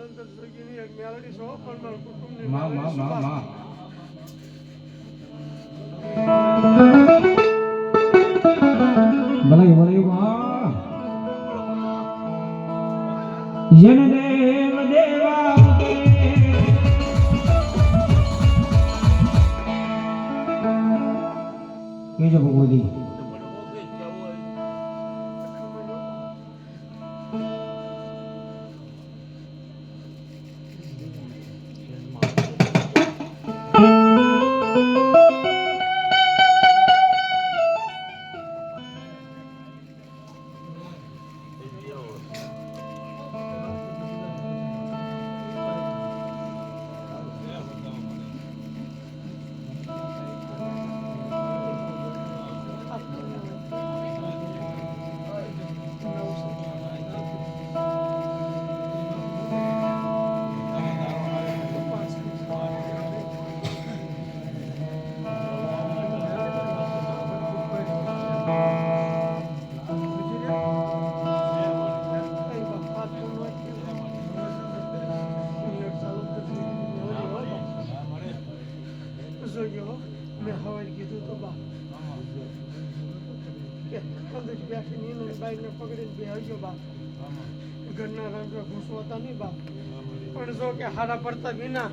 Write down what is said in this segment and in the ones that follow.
અનંત સુગીની એક મેલડી સો પણ જોયો મેં હવે કીધું તો બા અંદર બાઈને પકડીને બેહજો બા ઘરના રંગો ઘૂસવાતા નહીં બા પણ જો કે હારા પડતા વિના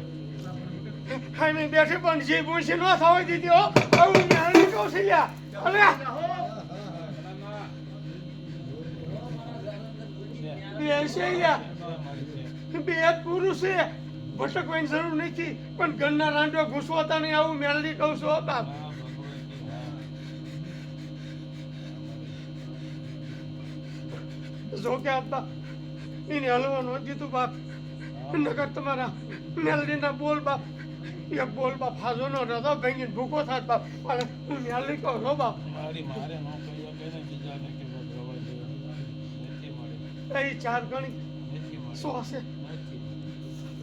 હા. મેં બેઠી પણ જે ભૂસી ન થવા દીધી હો આવું બે છે અહીંયા. બે પુરુષ છે. ભટકવાની જરૂર નથી. પણ ઘરના રાંડો ઘૂસવાતા નહીં આવું મેલડી કહું છું બાપ. જોકે કે એને હલવા નો દીધું બાપ. નગર તમારા મેલડીના બોલ બાપ. એ બોલ બાપ હાજો નો રદો ભેંગીને ભૂકો થાત બાપ. પણ મેલડી કહું છો બાપ. મારી મારે નો કહ્યું કે બીજાને એ ચાર ગણી. સો હશે.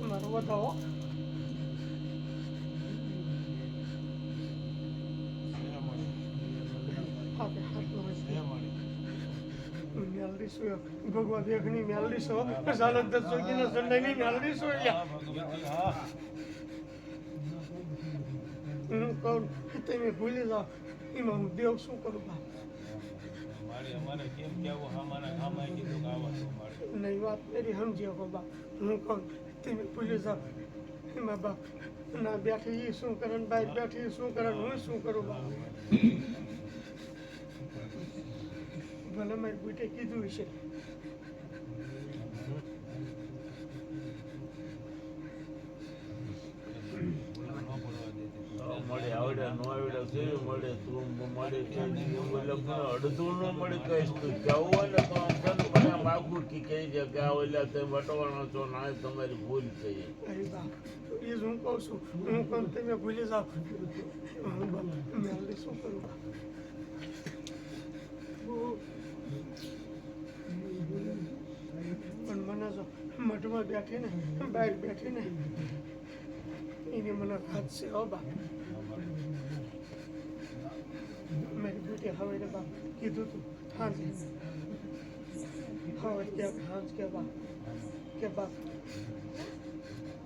મારો બતાવો હશે છે. મળે? મેલડી છો ભગવા સાલક દસ મેલડી છો યા હું કહું તમે ભૂલી જાઓ. એમાં હું દેવ શું કરું મારી કે નહીં વાત મેરી સમજી શકો બા હું કહું, તમે પોલીસ એમાં બા ના બેઠી એ શું કરે ભાઈ બેઠી શું કરે હું શું કરું બા ભલે મારી બુટે કીધું છે તું મળે એટલે અડધું ન તું છો છું પણ મને મઠમાં બેઠી ને બહાર બેઠીને, એની મને હાથ છે, હો બા બેટી હવે બા, કીધું તું, હાંજ હવે કે હાંજ કે બા કે બા.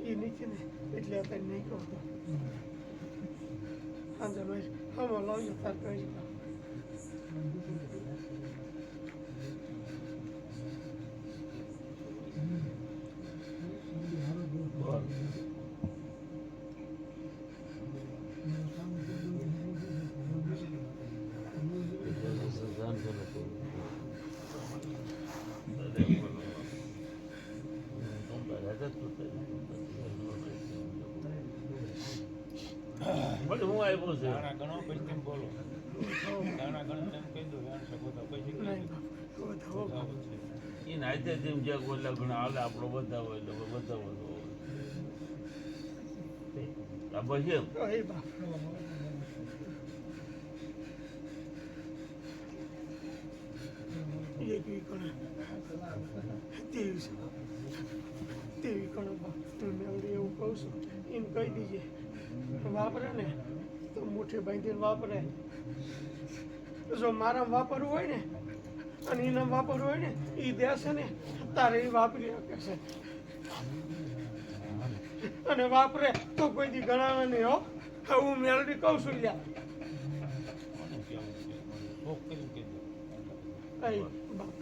એ નીચે ને, એટલે અત્યારે નહીં કરતો તો હાંજે ભાઈ હમણાં લાવજો તાર કહી આવ્યો છે. ગણો પછી તેમ બોલો. દાણા ગણો તેમ કહી દો શકો તો પછી એ નાતે જેમ જ્યાં કોઈ લગ્ન હાલે આપણો બતાવો એટલે બધા તો આ પછી એમ. એવી કણે મેળવી એવું કહું છું એમ કહી દીજે. વાપરે ને. તો મુઠ્ઠી બાંધીને વાપરે. જો મારા વાપરવું હોય ને અને એને વાપરવું હોય ને એ દેશે ને તારે એ વાપરી શકે છે. અને વાપરે તો કોઈ દી ગણાવે નહીં હો. હું મેલડી કહું છું લ્યા. કઈ બાપ.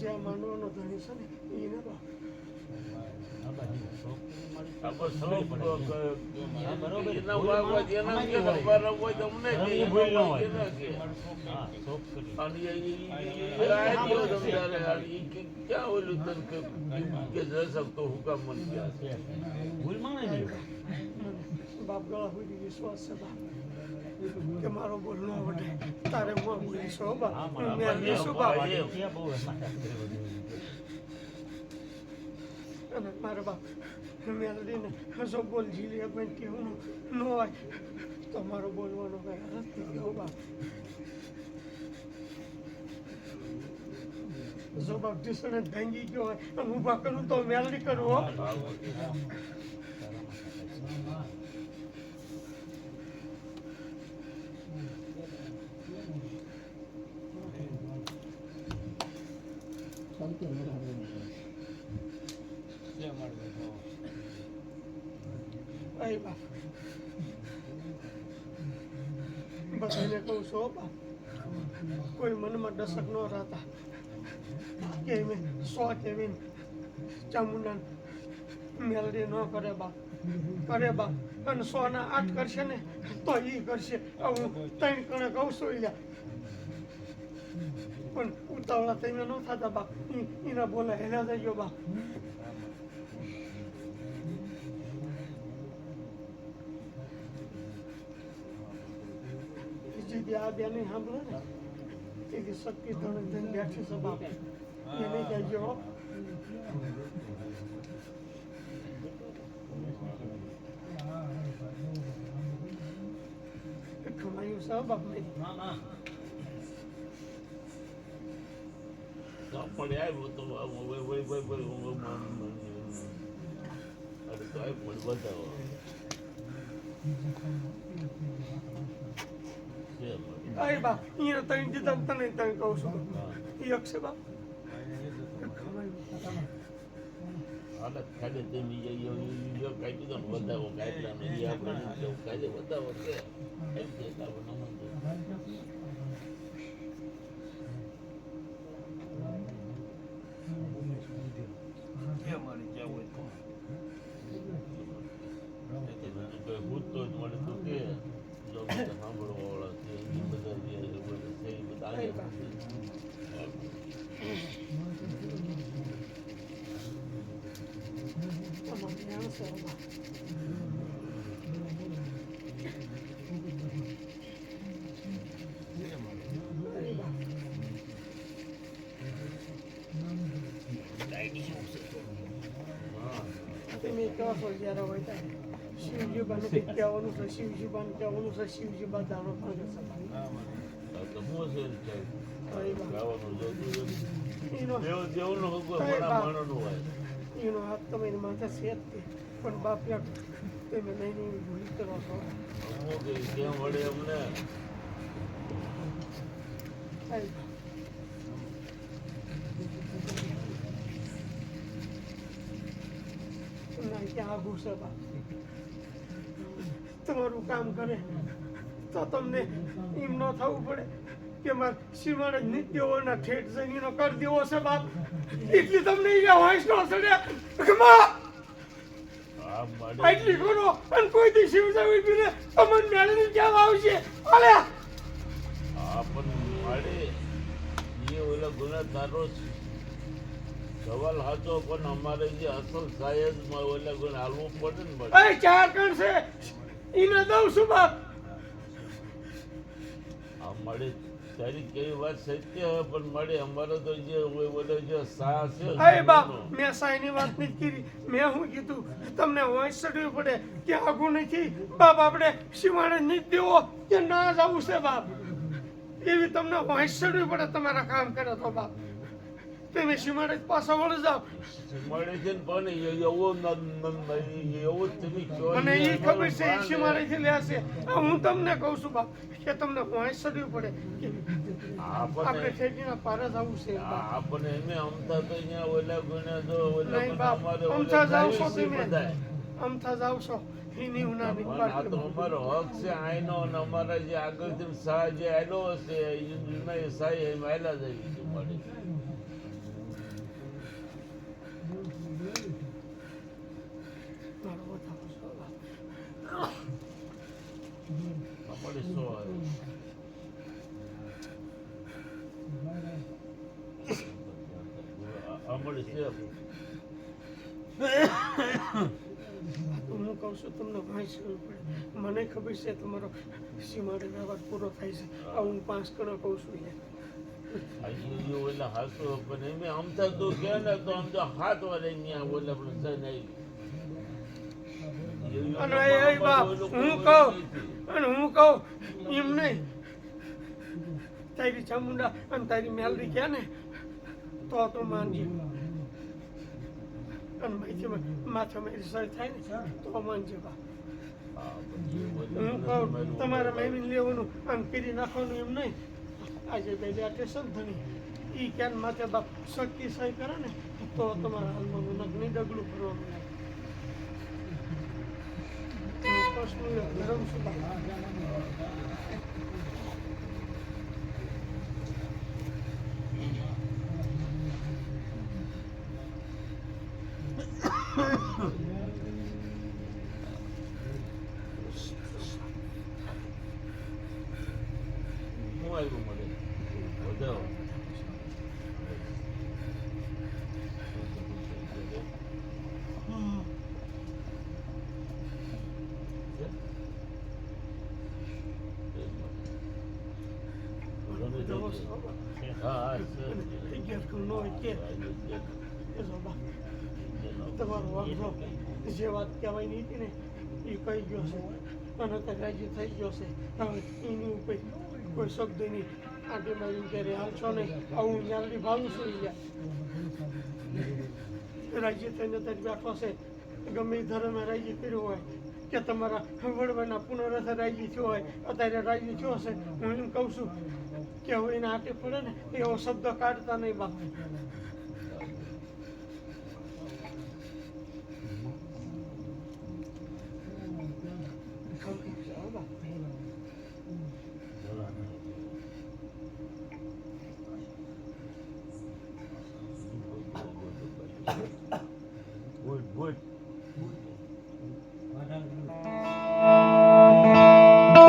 જ્યાં માનવાનો ધણી છે ને એને બાપ આપણે સૌ ક- હા, બરોબર. એના વાગ હોય તો એના કે અમારા હોય તો અમને કે, એની ભૂલ ન એના હોય. એના કે. હા, શોખ કરી. અને એ- એ- એ- એ આ ગયો તમ તારે, આ ઈ કે ક્યાં ઓલું તને કે કે જઈ શકતો હું કામ મને ક્યાં છે? ભૂલ માણે નહીં હોય. બાપ ગળા સુધી વિશ્વાસ છે બાપ કે મારો બોલ ન તારે હું બોલીશ મેં. અને મારા બાપ મેલડીને હસો બોલ ઝીલી પણ કેવું ન હોય. તમારો મારો બોલવાનો કઈ અર્થ નથી બા જો બાપ ભાંગી ગયો હોય, હું ઊભા કરું તો મેલડી કરું, હો. મનમાં દશક ન રહેતા કે મેં સો કેવીન ચામુંડા મેલડી ન કરે બા કરે બા અને સો ના આઠ કરશે ને, તો ઈ કરશે. હું ત્રણ કણે કહું ઈલા. પણ ઉતાવળા તમે ન થતા બાપ. એના બોલા હેલા થઈ ગયો બીજી બીજી આ બેને સાંભળે ને. બેઠી છે બાપ એને કહેજો હો. એ કમાયું છે હો બાપ મેં ના, ના. તો પણ આવ્યું તો વય- વય- વય- વય- વય- અરે તો પણ બતાવો છે પણ. અરે બાપ અહીંયા ત્રણ દીધા ને તને ત્રણ કહું છું હા. એ અક્ષય બાપ એ કમાયું. હાલત ખાલી તે બીજા યો- યો- યો કાંઈ કીધું ને બતાવો કાંઈ પ્લાન એ આપણે નથી જવું. કાંઈ બતાવો કે એમ કે આપણે નમન તો. છે મારે જ્યાં હોય તો. કોઈ પૂછતો જ મળે તો કે ત્યાં છે હો બાપ. અરે બાપ હા તમે કહો છો જ્યારે હોય ત્યારે શિવજી બાને કંઈક કહેવાનું છે શિવજી બાને કહેવાનું છે શિવજી બા દાણો માંગે છે બાપ. હા, મારે. આ તો હું છે ને સાહેબ. અરે બાપ ગાવાનું જોતું હોય. એનો દેવ દેવનો હુકમ અરે ઘણા બાપ. માણસનો હોય એનો હાથ તમારી માથે છે જ તે પણ બાપ યાર તમે નહીં ભૂલી કરો છો. કેમ વળે અમને તમારું કામ કરે. તો તમને એમ ન થવું પડે કે મારે સીમાડે નિત્યોના ઠેઠ જઈને કરી દેવો છે બાપ. એટલી તમને હોઈશ ન આટલી કરો અને કોઈ દી શિવજાવી પીને તમને મેળવી ક્યાં આવશે? અલ્યા આ પણ માડે એ ઓલા ગુના તારો સવાલ હતો પણ અમારે જે અસલ સાહેબ ઓલા ગુણ હાલવું પડે ને બધે. એ ચાર કણ છે. એને દઉં છું બાપ. આ મળે તારી કેવી વાત સત્ય પણ મળે અમારો તો જે હોય બોલે જો સા છે અરે બાપ મેં સાઈની વાત નથી કરી મેં શું કીધું? તમને વોઇસ ચડવી પડે કે આગું નથી? બાપ આપણે સીમાડે નહીં દેવો કે ના જવું છે બાપ? એવી તમને વોઇસ ચડવી પડે તમારા કામ કરે તો બાપ. એવો ન- ન- ન- એવો જ તમે મને એ ખબર છે એ સીમાડેથી લેશે આ હું તમને કહું છું બાપ કે તમને વોઇસ ચડવી પડે કે આપણે ઠેકીના પારે જવું છે આપણે એને અમથા તો અહીંયા ઓલા ગુણ્યા જો ઓલા અમથા જાવ છો તમે. અમથા જાવ છો એની હું ના આ તો અમારો હક છે આઈનો અને અમારા જે આગળ સાહ જે આયલો હશે એ જૂના એ એમ આયલા જાય મળે આવ્યો અમારે છે હું કહું છું તમને પડે મને ખબર છે? તમારો સીમાડે વ્યવહાર પૂરો થાય છે હું પાંચ કણો કહું છું ઓલા હાસો પણ એમે આમ તો કે ને તો આમ હાથ વાળે ઓલા હું કહું અને હું કહું, એમ નહીં. તારી ચામુંડા અને તારી મેલરી ક્યાં ને, તો તો માનજી. અને માહિતી માથે મારી સર થાય ને, તો માનજી બા. હું કહું, તમારે મહિને લેવાનું આમ પીરી નાખવાનું એમ નહીં. આજે બે બે ટેશન થની એ ક્યાં માથે બાપ શક્તિ સહી કરે ને, તો તમારા હાલમાં નગની ડગલું કરવાનું પ્રશ્ન ગરમ છું બા હું આવ્યું મળે વધારો જવો છો બા. હા અગિયાર કુલ નો હોય કે એ જો બા તમારો વાંધો જે વાત કહેવાય નહીં હતી ને એ કહી ગયો છે અને તે રાજી થઈ ગયો છે એની ઉપર કોઈ શબ્દ નહીં આંટી મારી ક્યારે હાલશો નહીં આવું ન્યાલની ભાવું છું યા રાજી થઈને ત્યાં બેઠો છે ગમે ધર્મે રાજી કર્યું હોય કે તમારા વડવાના પુનરથ રાજી થયો હોય, અત્યારે રાજી થયો હશે. હું એમ કહું છું કે એને આટે પડે ને એવો શબ્દ કાઢતા નહીં બાપ.